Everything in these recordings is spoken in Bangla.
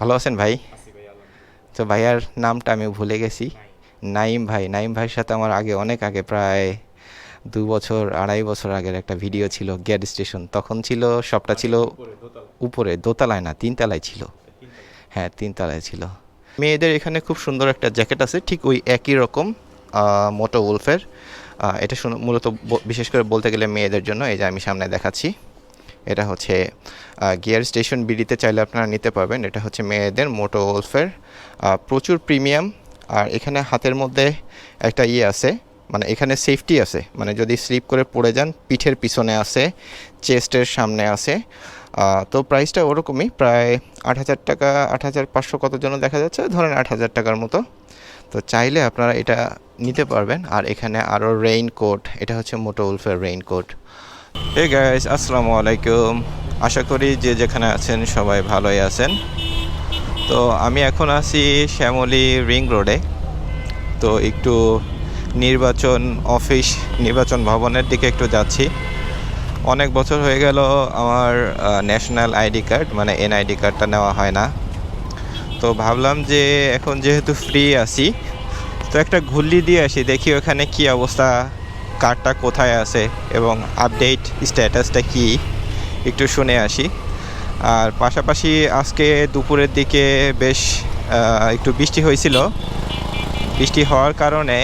ভালো আছেন ভাই? তো ভাইয়ার নামটা আমি ভুলে গেছি। নাইম ভাই। নাইম ভাইয়ের সাথে আমার আগে, অনেক আগে, প্রায় দু বছর, আড়াই বছর আগের একটা ভিডিও ছিল গ্যাস স্টেশন। তখন ছিল, সবটা ছিল উপরে, দোতলায় না, তিনতলায় ছিল। হ্যাঁ তিনতলায় ছিল। মেয়েদের এখানে খুব সুন্দর একটা জ্যাকেট আছে, ঠিক ওই একই রকম মোটো উলফের। এটা মূলত বিশেষ করে বলতে গেলে মেয়েদের জন্য, এই যে আমি সামনে দেখাচ্ছি। এটা হচ্ছে গিয়ার স্টেশন বিডিতে চাইলে আপনারা নিতে পারবেন। এটা হচ্ছে মেয়েদের মোটো ওলফের প্রচুর প্রিমিয়াম। আর এখানে হাতের মধ্যে একটা ইয়ে আছে মানে এখানে সেফটি আছে। মানে যদি স্লিপ করে পড়ে যান, পিঠের পিছনে আছে, চেস্টের সামনে আছে। তো প্রাইসটা ওরকমই, প্রায় আট হাজার টাকা, আট হাজার পাঁচশো কত জন্য দেখা যাচ্ছে, ধরেন আট হাজার টাকার মতো। তো চাইলে আপনারা এটা নিতে পারবেন। আর এখানে আরও রেইনকোট এটা হচ্ছে মোটো উলফের রেইনকোট হে গাইস আসসালামু আলাইকুম আশা করি যে যেখানে আছেন সবাই ভালোই আছেন। তো আমি এখন আছি শ্যামলী রিং রোডে। তো একটু নির্বাচন অফিস, নির্বাচন ভবনের দিকে একটু যাচ্ছি। অনেক বছর হয়ে গেল আমার ন্যাশনাল আইডি কার্ড মানে এনআইডি কার্ডটা নেওয়া হয় না। তো ভাবলাম যে এখন যেহেতু ফ্রি আছি, তো একটা ঘুল্লি দিয়ে আসি, দেখি ওখানে কি অবস্থা। কার্ডটা কোথায় আছে এবং আপডেট স্ট্যাটাসটা কি, একটু শুনে আসি। আর পাশাপাশি আজকে দুপুরের দিকে বেশ একটু বৃষ্টি হয়েছিল। বৃষ্টি হওয়ার কারণে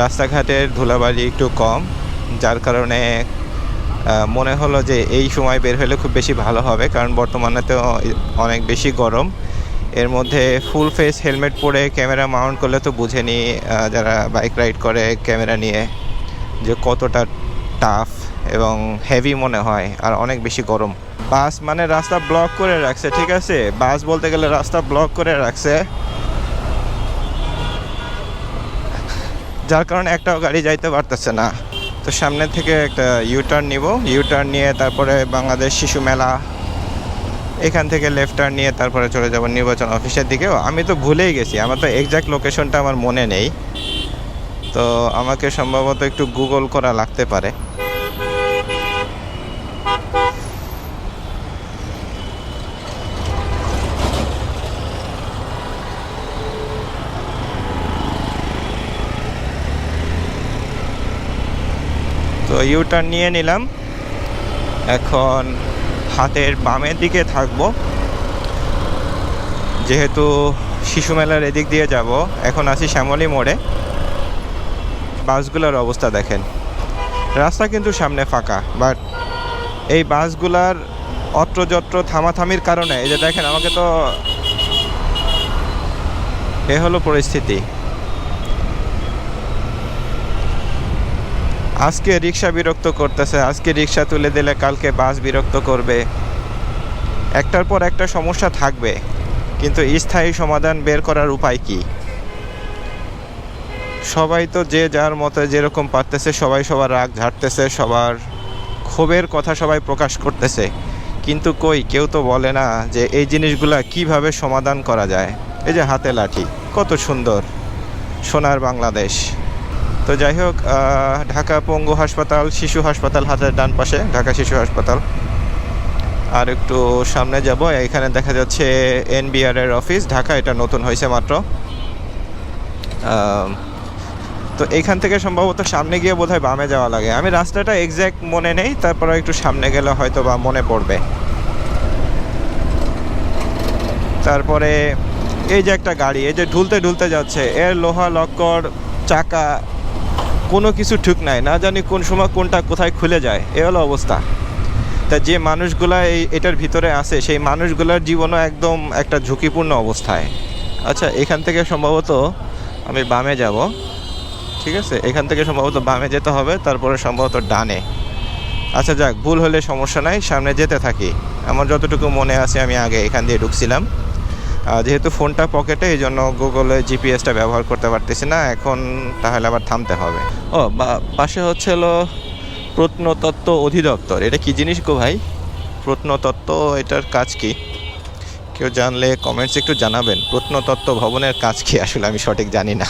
রাস্তাঘাটের ধুলাবালি একটু কম, যার কারণে মনে হলো যে এই সময় বের হলে খুব বেশি ভালো হবে, কারণ বর্তমানে তো অনেক বেশি গরম। এর মধ্যে ফুল ফেস হেলমেট পরে ক্যামেরা মাউন্ট করলে তো বুঝেনি যারা বাইক রাইড করে ক্যামেরা নিয়ে। যে কতটা টাফ এবং হেভি মনে হয় আর অনেক বেশি গরম। বাস মানে রাস্তা ব্লক করে রাখছে, ঠিক আছে? বাস বলতে গেলে রাস্তা ব্লক করে রাখছে। যার কারণে একটাও গাড়ি যাইতে পারতেছে না। তো সামনে থেকে একটা ইউটার্ন নিব। ইউটার্ন নিয়ে তারপরে বাংলাদেশ শিশু মেলা। এখান থেকে লেফট টার্ন নিয়ে তারপরে চলে যাব নির্বাচন অফিসের দিকেও। আমি তো ভুলেই গেছি, আমার তো এক্স্যাক্ট লোকেশনটা আমার মনে নেই। তো আমাকে সম্ভবত একটু গুগল করা লাগতে পারে। তো ইউটার্ন নিয়ে নিলাম। এখন হাতের বামের দিকে থাকব। যেহেতু শিশু মেলার এদিক দিয়ে যাব, এখন আছি শ্যামলী মোড়ে। বাসগুলোর অবস্থা দেখেন। রাস্তা কিন্তু সামনে ফাঁকা বাট এই বাসগুলার অত্রযত্র থামাথামির কারণে, এই যে দেখেন, আমাকে তো এ হলো পরিস্থিতি। আজকে রিক্সা বিরক্ত করতেছে, আজকে রিক্সা তুলে দিলে কালকে বাস বিরক্ত করবে। একটার পর একটা সমস্যা থাকবে, কিন্তু স্থায়ী সমাধান বের করার উপায় কি? সবাই তো যে যার মতো যেরকম পারতেছে, সবাই সবার রাগ ঝাড়তেছে, সবার ক্ষোভের কথা সবাই প্রকাশ করতেছে। কিন্তু কই, কেউ তো বলে না যে এই জিনিসগুলা কীভাবে সমাধান করা যায়। এই যে হাতে লাঠি, কত সুন্দর সোনার বাংলাদেশ। তো যাই হোক ঢাকা পঙ্গু হাসপাতাল, শিশু হাসপাতাল হাতের ডান পাশে, ঢাকা শিশু হাসপাতাল। আর একটু সামনে যাব, এখানে দেখা যাচ্ছে এনবিআর এর অফিস, ঢাকা এটা নতুন হয়েছে মাত্র। তো এইখান থেকে সম্ভবত সামনে গিয়ে বোধহয় বামে যাওয়া লাগে। আমি রাস্তাটা এক্স্যাক্ট মনে নেই, তারপরে একটু সামনে গেলে হয়তো বা মনে পড়বে। তারপরে এই যে একটা গাড়ি, এই যে ঢুলতে ঢুলতে যাচ্ছে, এর লোহা, লক্কর, চাকা, কোনো কিছু ঠিক নাই, না জানি কোন সময় কোনটা কোথায় খুলে যায়, এ হলো অবস্থা। তা যে মানুষগুলা এই, এটার ভিতরে আছে, সেই মানুষগুলোর জীবনও একদম একটা ঝুঁকিপূর্ণ অবস্থায়। আচ্ছা এখান থেকে সম্ভবত আমি বামে যাব। ঠিক আছে? এখান থেকে সম্ভবত বামে যেতে হবে, তারপরে সম্ভবত ডানে। আচ্ছা যাক, ভুল হলে সমস্যা নাই, সামনে যেতে থাকি। আমার যতটুকু মনে আছে, আমি আগে এখান দিয়ে ঢুকছিলাম। যেহেতু ফোনটা পকেটে, এই জন্য গুগলে জিপিএসটা ব্যবহার করতে পারতেছি না, এখন তাহলে আবার থামতে হবে। ও, বা- পাশে হচ্ছে হলো প্রত্নতত্ত্ব অধিদপ্তর। এটা কি জিনিস গো ভাই? প্রত্নতত্ত্ব, এটার কাজ কি? কেউ জানলে কমেন্টস একটু জানাবেন। প্রত্নতত্ত্ব ভবনের কাজ কি আসলে? আমি সঠিক জানি না।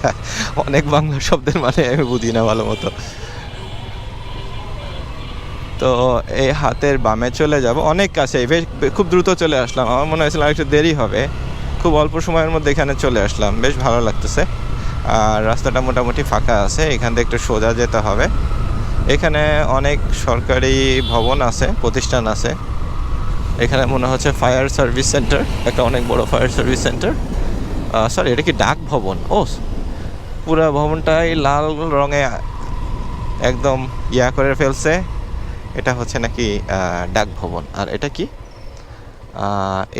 অনেক বাংলা শব্দের মানে আমি বুঝি না ভালো মতো। তো এই হাতের বামে চলে যাব। অনেক কাছে। খুব দ্রুত চলে আসলাম। আমার মনে হয়েছিল একটু দেরি হবে। খুব অল্প সময়ের মধ্যে এখানে চলে আসলাম। বেশ ভালো লাগতেছে। আর রাস্তাটা মোটামুটি ফাঁকা আছে। এখান থেকে একটু সোজা যেতে হবে। এখানে অনেক সরকারি ভবন আছে, প্রতিষ্ঠান আছে। এখানে মনে হচ্ছে ফায়ার সার্ভিস সেন্টার, একটা অনেক বড় ফায়ার সার্ভিস সেন্টার। সরি এটা কি ডাক ভবন? ও, পুরো ভবনটাই লাল রঙে একদম ইয়া করে ফেলছে। এটা হচ্ছে নাকি ডাক ভবন। আর এটা কি?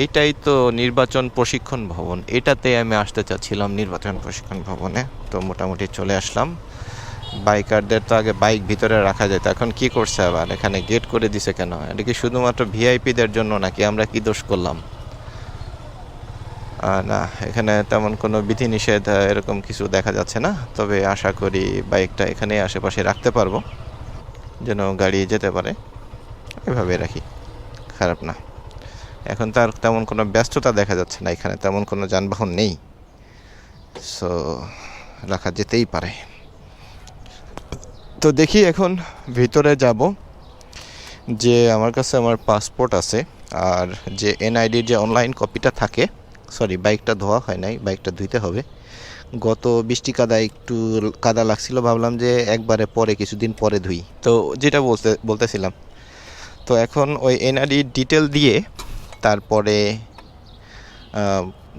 এইটাই তো নির্বাচন প্রশিক্ষণ ভবন। এটাতে আমি আসতে চাচ্ছিলাম নির্বাচন প্রশিক্ষণ ভবনে। তো মোটামুটি চলে আসলাম। বাইকারদের তো আগে বাইক ভিতরে রাখা যেত এখন কি করছে আবার? এখানে গেট করে দিছে কেন? এটা কি শুধুমাত্র ভিআইপিদের জন্য নাকি আমরা কি দোষ করলাম? না, এখানে তেমন কোনো বিধিনিষেধ এরকম কিছু দেখা যাচ্ছে না, তবে আশা করি বাইকটা এখানে আশেপাশে রাখতে পারব, যেন গাড়ি যেতে পারে। এভাবে রাখি, খারাপ না। এখন তার তেমন কোনো ব্যস্ততা দেখা যাচ্ছে না, এখানে তেমন কোনো যানবাহন নেই। সো রাখা যেতেই পারে। তো দেখি এখন ভিতরে যাব, যে আমার কাছে আমার পাসপোর্ট আছে, আর যে এনআইডির যে অনলাইন কপিটা থাকে সরি বাইকটা ধোয়া হয় নাই বাইকটা ধুইতে হবে। গত বৃষ্টি কাদা একটু কাদা লাগছিল, ভাবলাম যে একবারে পরে, কিছুদিন পরে ধুই। তো যেটা বলতে, বলতেছিলাম, তো এখন ওই এনআইডি ডিটেল দিয়ে তারপরে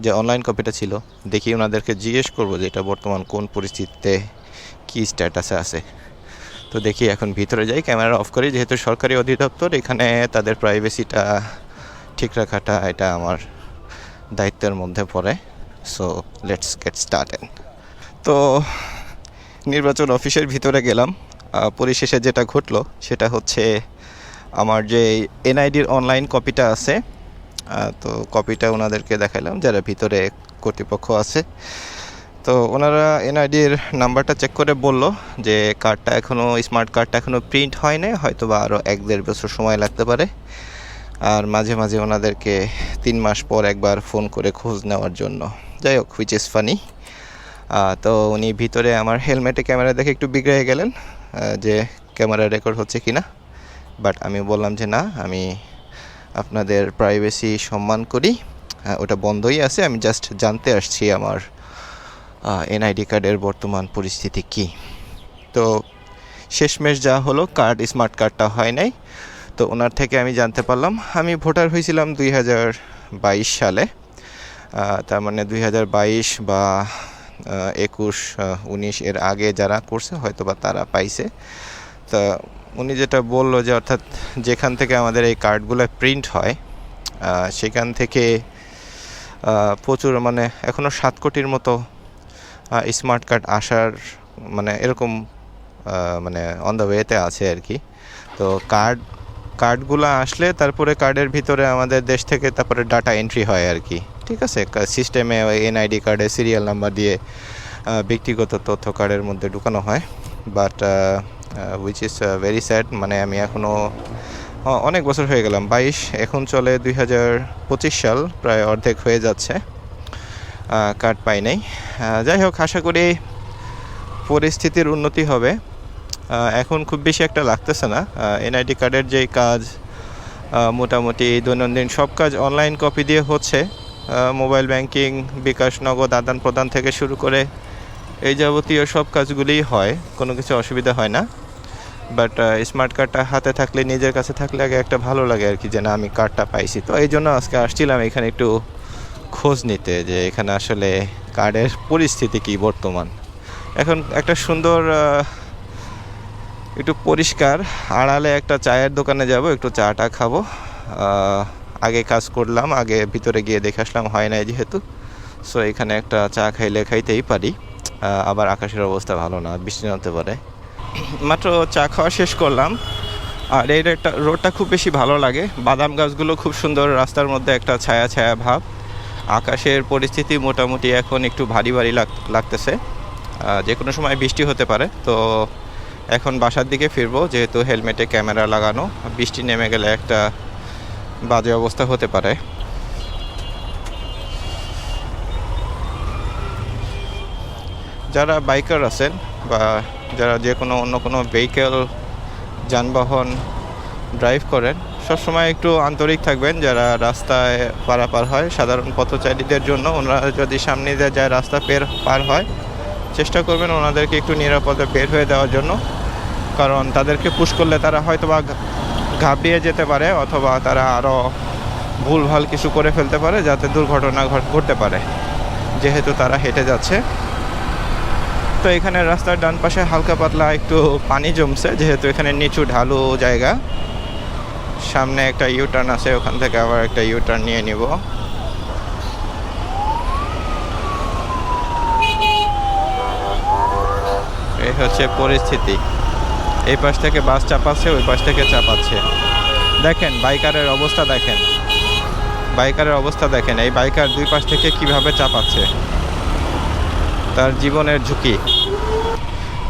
যে অনলাইন কপিটা ছিল, দেখি ওনাদেরকে জিজ্ঞেস করব যে এটা বর্তমান কোন পরিস্থিতিতে কী স্ট্যাটাসে আছে। তো দেখি এখন ভিতরে যাই ক্যামেরা অফ করি। যেহেতু সরকারি অধিদপ্তর, এখানে তাদের প্রাইভেসিটা ঠিক রাখাটা এটা আমার দায়িত্বের মধ্যে পড়ে। সো লেটস গেট স্টার্টেড তো নির্বাচন অফিসের ভিতরে গেলাম। পরিশেষে যেটা ঘটলো, সেটা হচ্ছে আমার যে এনআইডির অনলাইন কপিটা আছে তো কপিটা ওনাদেরকে দেখাইলাম, যারা ভিতরে কর্তৃপক্ষ আছে। তো ওনারা এনআইডির নাম্বারটা চেক করে বলল যে কার্ডটা এখনও স্মার্ট কার্ডটা এখনও প্রিন্ট হয় নাই হয়তো বা আরও এক দেড় বছর সময় লাগতে পারে। আর মাঝে মাঝে ওনাদেরকে তিন মাস পর একবার ফোন করে খোঁজ নেওয়ার জন্য। যাই হোক হুইচ ইজ ফানি তো উনি ভিতরে আমার হেলমেটে ক্যামেরা দেখে একটু বিগড়ে গেলেন যে ক্যামেরা রেকর্ড হচ্ছে কি না বাট আমি বললাম যে না, আমি আপনাদের প্রাইভেসি সম্মান করি। ওটা বন্ধই আছে, আমি জাস্ট জানতে আসছি আমার এনআইডি কার্ডের বর্তমান পরিস্থিতি কি? তো শেষমেশ যা হলো, কার্ড, স্মার্ট কার্ডটা হয় নাই। তো ওনার থেকে আমি জানতে পারলাম, আমি ভোটার হয়েছিলাম দুই হাজার বাইশ সালে। তার মানে দুই হাজার বাইশ বা একুশ উনিশ এর আগে যারা করছে হয়তো বা তারা পাইছে। তা উনি যেটা বলল যে, অর্থাৎ যেখান থেকে আমাদের এই কার্ডগুলো প্রিন্ট হয় সেখান থেকে প্রচুর মানে এখনও সাত কোটির মতো স্মার্ট কার্ড আসার মানে এরকম মানে অন দ্য ওয়েতে আছে আর কি। তো কার্ড কার্ডগুলো আসলে তারপরে কার্ডের ভিতরে আমাদের দেশ থেকে তারপরে ডাটা এন্ট্রি হয় আর কি। ঠিক আছে? সিস্টেমে এনআইডি কার্ডে সিরিয়াল নাম্বার দিয়ে ব্যক্তিগত তথ্য কার্ডের মধ্যে ঢুকানো হয়। But which is very sad মানে আমি এখনও অনেক বছর হয়ে গেলাম। বাইশ, এখন চলে দুই হাজার পঁচিশ সাল, প্রায় অর্ধেক হয়ে যাচ্ছে। কার্ড পাই নাই। যাই হোক, আশা করি পরিস্থিতির উন্নতি হবে। এখন খুব বেশি একটা লাগতেছে না। এনআইডি কার্ডের যেই কাজ মোটামুটি দৈনন্দিন সব কাজ অনলাইন কপি দিয়ে হচ্ছে। মোবাইল ব্যাংকিং বিকাশ নগদ, আদান প্রদান থেকে শুরু করে এই যাবতীয় সব কাজগুলিই হয়। কোনো কিছু অসুবিধা হয় না। বাট স্মার্ট কার্ডটা হাতে থাকলে, নিজের কাছে থাকলে আগে একটা ভালো লাগে আর কি যে, না, আমি কার্ডটা পাইছি। তো এই জন্য আজকে আসছিলাম এখানে একটু খোঁজ নিতে যে এখানে আসলে কার্ডের পরিস্থিতি কি বর্তমান। এখন একটা সুন্দর একটু পরিষ্কার, আড়ালে একটা চায়ের দোকানে যাব, একটু চাটা খাব। আগে কাজ করলাম, আগে ভিতরে গিয়ে দেখে আসলাম, হয় নাই যেহেতু। সো এখানে একটা চা খাইলে খাইতেই পারি। আবার আকাশের অবস্থা ভালো না, বৃষ্টি নামতে পারে। মাত্র চা খাওয়া শেষ করলাম। আর এই রোডটা খুব বেশি ভালো লাগে। বাদাম গাছগুলো খুব সুন্দর, রাস্তার মধ্যে একটা ছায়া ছায়া ভাব। আকাশের পরিস্থিতি মোটামুটি এখন একটু ভারী ভারী লাগ- লাগতেছে। যে কোনো সময় বৃষ্টি হতে পারে, তো এখন বাসার দিকে ফিরবো, যেহেতু হেলমেটে ক্যামেরা লাগানো। বৃষ্টি নেমে গেলে একটা বাজে অবস্থা হতে পারে। যারা বাইকার আছেন বা যারা যে কোনো অন্য কোনো ভেহিকেল যানবাহন ড্রাইভ করেন সবসময় একটু আন্তরিক থাকবেন যারা রাস্তায় পারাপার হয়। সাধারণ পথচারীদের জন্য ওনারা যদি সামনে দিয়ে যায়, রাস্তা পের, পার হয়, চেষ্টা করবেন ওনাদেরকে একটু নিরাপদে বের হয়ে দেওয়ার জন্য। কারণ তাদেরকে পুশ করলে তারা হয়তো বা ঘাবড়িয়ে যেতে পারে অথবা তারা আরও ভুলভাল কিছু করে ফেলতে পারে যাতে দুর্ঘটনা ঘট- ঘটতে পারে। যেহেতু তারা হেঁটে যাচ্ছে। তো এখানে রাস্তার ডান পাশে হালকা পাতলা একটু পানি জমছে, যেহেতু এখানে নিচু ঢালু জায়গা। সামনে একটা ইউটার্ন আছে, ওখান থেকে আবার একটা ইউটার্ন নিয়ে নিব। এই হচ্ছে পরিস্থিতি। এই পাশ থেকে বাস চাপাচ্ছে, ওই পাশ থেকে চাপাচ্ছে। দেখেন, বাইকারের অবস্থা দেখেন। বাইকারের অবস্থা দেখেন, এই বাইকার দুই পাশ থেকে কীভাবে চাপাচ্ছে। তার জীবনের ঝুঁকি।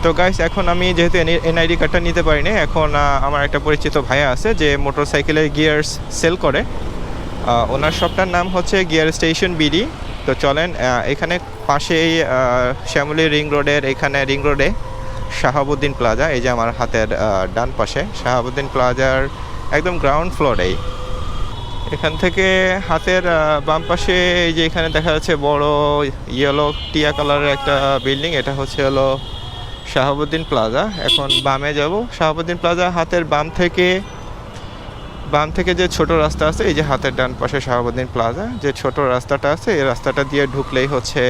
তো গাইস এখন আমি যেহেতু এনআইডি কার্ডটা নিতে পারিনি, এখন আমার একটা পরিচিত ভাইয়া আছে যে মোটরসাইকেলের গিয়ার্স সেল করে। ওনার শপটার নাম হচ্ছে গিয়ার স্টেশন বিডি তো চলেন এখানে পাশেই শ্যামলী রিং রোডের এখানে রিং রোডে শাহাবুদ্দিন প্লাজা এই যে আমার হাতের ডান পাশে। শাহাবুদ্দিন প্লাজার একদম গ্রাউন্ড ফ্লোরেই এখান থেকে হাতের বাম পাশে এই যে এখানে দেখা যাচ্ছে বড় ইয়েলো টিয়া কালারের একটা বিল্ডিং এটা হচ্ছে হলো শাহাবুদ্দিন প্লাজা। এখন বামে যাব। শাহাবুদ্দিন প্লাজা হাতের বাম থেকে বাম থেকে যে ছোট রাস্তা আছে, এই যে হাতের ডান পাশে শাহাবুদ্দিন প্লাজা, যে ছোট রাস্তাটা আছে, এই রাস্তাটা দিয়ে ঢুকলেই হচ্ছে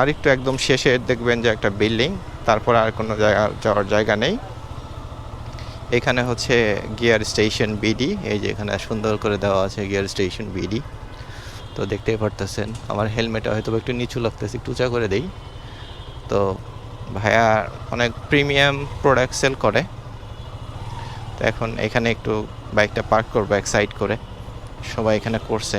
আরেকটু একদম শেষে দেখবেন যে একটা বিল্ডিং, তারপর আর কোনো জায়গা, যাওয়ার জায়গা নেই। এখানে হচ্ছে গিয়ার স্টেশন বিডি, এই যে এখানে সুন্দর করে দেওয়া আছে গিয়ার স্টেশন বিডি। তো দেখতেই পারতেছেন, আমার হেলমেটটা হয়তো একটু নিচু লাগতেছে, একটু উঁচা করে দেই। তো ভাইয়া অনেক প্রিমিয়াম প্রোডাক্ট সেল করে। তো এখন এখানে একটু বাইকটা পার্ক করব এক সাইড করে। সবাই এখানে করছে।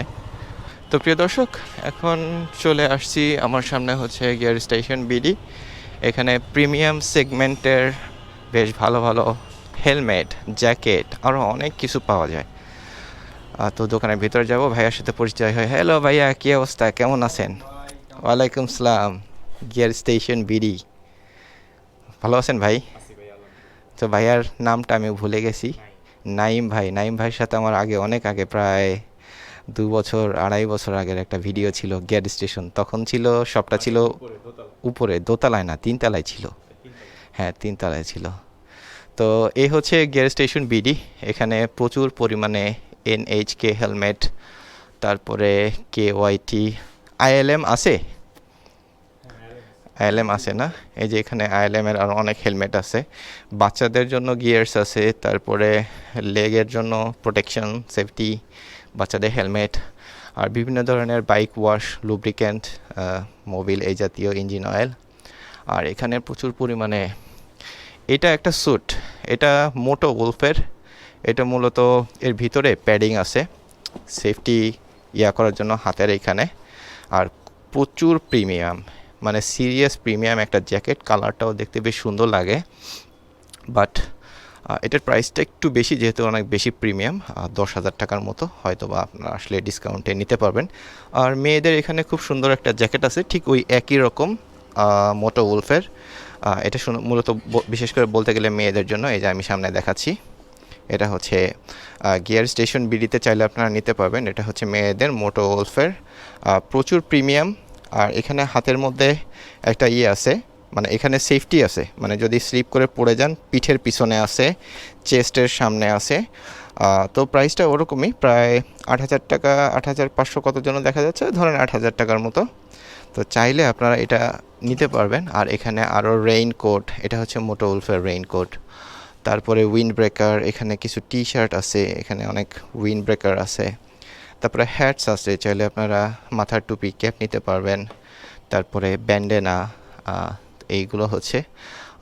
তো প্রিয় দর্শক, এখন চলে আসছি। আমার সামনে হচ্ছে গিয়ার স্টেশন বিডি এখানে প্রিমিয়াম সেগমেন্টের বেশ ভালো ভালো হেলমেট জ্যাকেট আরও অনেক কিছু পাওয়া যায়। তো দোকানের ভিতরে যাব। ভাইয়ার সাথে পরিচয় হয়। হ্যালো ভাইয়া, কী অবস্থা? কেমন আছেন? ওয়ালাইকুম সালাম। গিয়ার স্টেশন বিডি ভালো আছেন ভাই? তো ভাইয়ার নামটা আমি ভুলে গেছি। নাইম ভাই। নাইম ভাইয়ের সাথে আমার আগে, অনেক আগে, প্রায় দু বছর, আড়াই বছর আগের একটা ভিডিও ছিল, গ্যাড স্টেশন। তখন ছিল, সবটা ছিল উপরে, দোতলায় না, তিনতলায় ছিল। হ্যাঁ তিনতলায় ছিল। তো এই হচ্ছে গিয়ার স্টেশন বিডি। এখানে প্রচুর পরিমাণে এনএইচকে হেলমেট, তারপরে কে ওয়াইটি আইএলএম আছে? আইএলএম আছে না? এই যে এখানে আইএলএম এর আরও অনেক হেলমেট আছে। বাচ্চাদের জন্য গিয়ার্স আছে, তারপরে লেগের জন্য প্রোটেকশন সেফটি বাচ্চাদের হেলমেট, আর বিভিন্ন ধরনের বাইক ওয়াশ লুব্রিক্যান্ট মোবিল এই জাতীয় ইঞ্জিন অয়েল আর এখানে প্রচুর পরিমাণে এটা একটা স্যুট এটা মোটো উলফের এটা মূলত এর ভিতরে প্যাডিং আছে সেফটি ইয়া করার জন্য হাতের এখানে। আর প্রচুর প্রিমিয়াম মানে সিরিয়াস প্রিমিয়াম একটা জ্যাকেট কালারটাও দেখতে বেশ সুন্দর লাগে। বাট এটার প্রাইসটা একটু বেশি, যেহেতু অনেক বেশি প্রিমিয়াম দশ হাজার টাকার মতো হয়তো বা আপনারা আসলে ডিসকাউন্টে নিতে পারবেন। আর মেয়েদের এখানে খুব সুন্দর একটা জ্যাকেট আছে, ঠিক ওই একই রকম মোটো উলফের। এটা মূলত বিশেষ করে বলতে গেলে মেয়েদের জন্য, এই যে আমি সামনে দেখাচ্ছি। এটা হচ্ছে গিয়ার স্টেশন বিডিতে চাইলে আপনারা নিতে পারবেন। এটা হচ্ছে মেয়েদের মোটো ওলফের প্রচুর প্রিমিয়াম আর এখানে হাতের মধ্যে একটা ইয়ে আছে মানে এখানে সেফটি আছে মানে যদি স্লিপ করে পড়ে যান, পিঠের পিছনে আছে চেস্টের সামনে আছে। তো প্রাইসটা ওরকমই, প্রায় আট হাজার টাকা, আট হাজার পাঁচশো কত জন্য দেখা যাচ্ছে, ধরেন আট হাজার টাকার মতো। তো চাইলে আপনারা এটা নিতে পারবেন। আর এখানে আরও রেইনকোট এটা হচ্ছে মোটো উলফের রেইনকোট তারপরে উইন্ড ব্রেকার এখানে কিছু টি শার্ট আছে, এখানে অনেক উইন্ড ব্রেকার আছে। তারপরে হ্যাটস আছে, চাইলে আপনারা মাথার টুপি ক্যাপ নিতে পারবেন। তারপরে ব্যান্ডেনা এইগুলো হচ্ছে।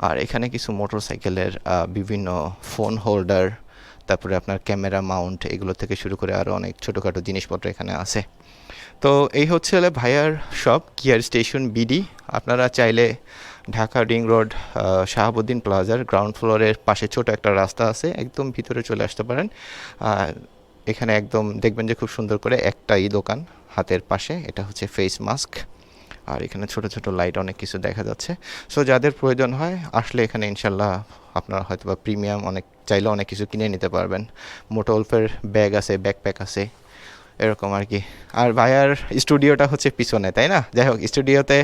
আর এখানে কিছু মোটরসাইকেলের বিভিন্ন ফোন হোল্ডার তারপরে আপনার ক্যামেরা মাউন্ট এগুলো থেকে শুরু করে আরও অনেক ছোটোখাটো জিনিসপত্র এখানে আছে। তো এই হচ্ছে হলে ভাইয়ার শপ গিয়ার স্টেশন বিডি আপনারা চাইলে ঢাকা রিং রোড শাহাবুদ্দিন প্লাজার গ্রাউন্ড ফ্লোরের পাশে ছোট একটা রাস্তা আছে, একদম ভিতরে চলে আসতে পারেন। এখানে একদম দেখবেন যে খুব সুন্দর করে একটাই দোকান হাতের পাশে, এটা হচ্ছে ফেস মাস্ক আর এখানে ছোট ছোট লাইট অনেক কিছু দেখা যাচ্ছে। সো যাদের প্রয়োজন হয়, আসলে এখানে ইনশাল্লাহ আপনারা হয়তো বা প্রিমিয়াম অনেক, চাইলে অনেক কিছু কিনে নিতে পারবেন। মোটো ওলফের ব্যাগ আছে ব্যাকপ্যাক আছে, এরকম আর কি। আর ভাইয়ার স্টুডিওটা হচ্ছে পিছনে, তাই না? যাই হোক স্টুডিওতে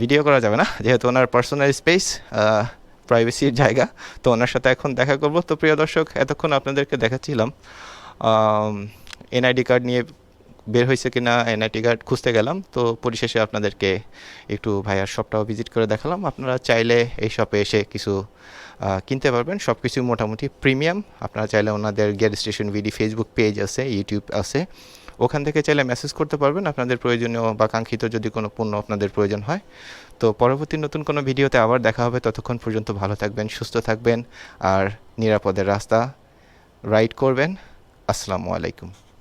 ভিডিও করা যাবে না। যেহেতু ওনার পার্সোনাল স্পেস প্রাইভেসির জায়গা, তো ওনার সাথে এখন দেখা করব। তো প্রিয় দর্শক, এতক্ষণ আপনাদেরকে দেখাচ্ছিলাম এনআইডি কার্ড নিয়ে বের হয়েছে কিনা, এনআইডি কার্ড খুঁজতে গেলাম, তো পরিশেষে আপনাদেরকে একটু ভাইয়ার শপটাও ভিজিট করে দেখালাম। আপনারা চাইলে এই শপে এসে কিছু কিনতে পারবেন। সব কিছু মোটামুটি প্রিমিয়াম। আপনারা চাইলে ওনাদের গেট স্টেশন ভিডি ফেসবুক পেজ আছে ইউটিউব আছে। ওখান থেকে চাইলে মেসেজ করতে পারবেন। আপনাদের প্রয়োজনীয় বা কাঙ্ক্ষিত যদি কোনো পণ্য আপনাদের প্রয়োজন হয়। তো পরবর্তী নতুন কোনো ভিডিওতে আবার দেখা হবে। ততক্ষণ পর্যন্ত ভালো থাকবেন, সুস্থ থাকবেন, আর নিরাপদের রাস্তা রাইড করবেন। আসসালামু আলাইকুম